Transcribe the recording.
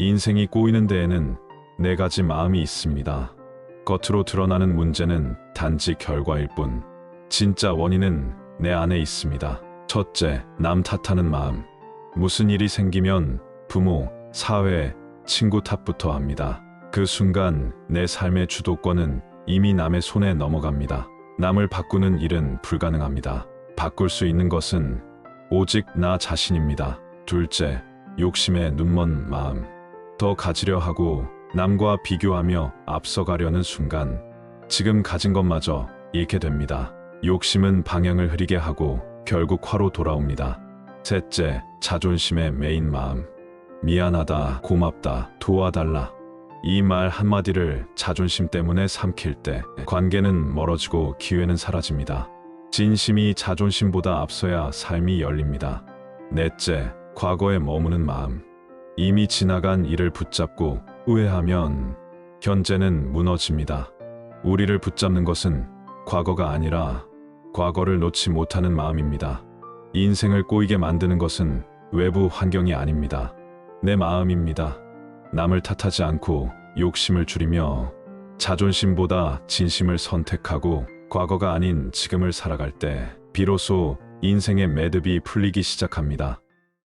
인생이 꼬이는 데에는 네 가지 마음이 있습니다. 겉으로 드러나는 문제는 단지 결과일 뿐. 진짜 원인은 내 안에 있습니다. 첫째, 남 탓하는 마음. 무슨 일이 생기면 부모, 사회, 친구 탓부터 합니다. 그 순간 내 삶의 주도권은 이미 남의 손에 넘어갑니다. 남을 바꾸는 일은 불가능합니다. 바꿀 수 있는 것은 오직 나 자신입니다. 둘째, 욕심에 눈먼 마음. 더 가지려 하고 남과 비교하며 앞서가려는 순간 지금 가진 것마저 잃게 됩니다. 욕심은 방향을 흐리게 하고 결국 화로 돌아옵니다. 셋째, 자존심의 메인 마음. 미안하다, 고맙다, 도와달라. 이 말 한마디를 자존심 때문에 삼킬 때 관계는 멀어지고 기회는 사라집니다. 진심이 자존심보다 앞서야 삶이 열립니다. 넷째, 과거에 머무는 마음. 이미 지나간 일을 붙잡고 후회하면 현재는 무너집니다. 우리를 붙잡는 것은 과거가 아니라 과거를 놓지 못하는 마음입니다. 인생을 꼬이게 만드는 것은 외부 환경이 아닙니다. 내 마음입니다. 남을 탓하지 않고 욕심을 줄이며 자존심보다 진심을 선택하고 과거가 아닌 지금을 살아갈 때 비로소 인생의 매듭이 풀리기 시작합니다.